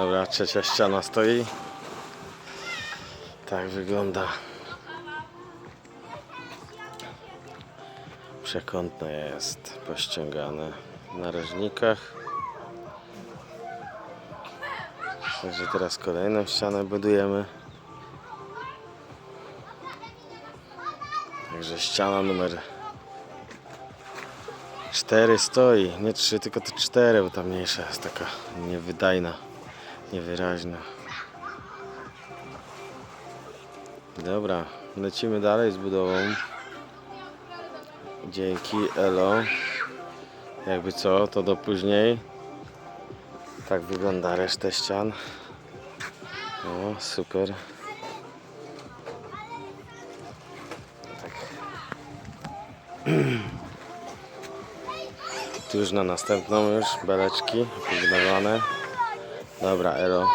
Dobra, trzecia ściana stoi. Tak wygląda. Przekątne jest pościągane w narożnikach. Także teraz kolejną ścianę budujemy. Także ściana numer 4 stoi. Nie 3, tylko te 4, bo ta mniejsza jest taka niewydajna, niewyraźna. Dobra, lecimy dalej z budową. Dzięki Elo. Jakby co, to do później. Tak wygląda resztę ścian. O, super. Tak. Tu już na następną już beleczki wybudowane. Dobra, Elo,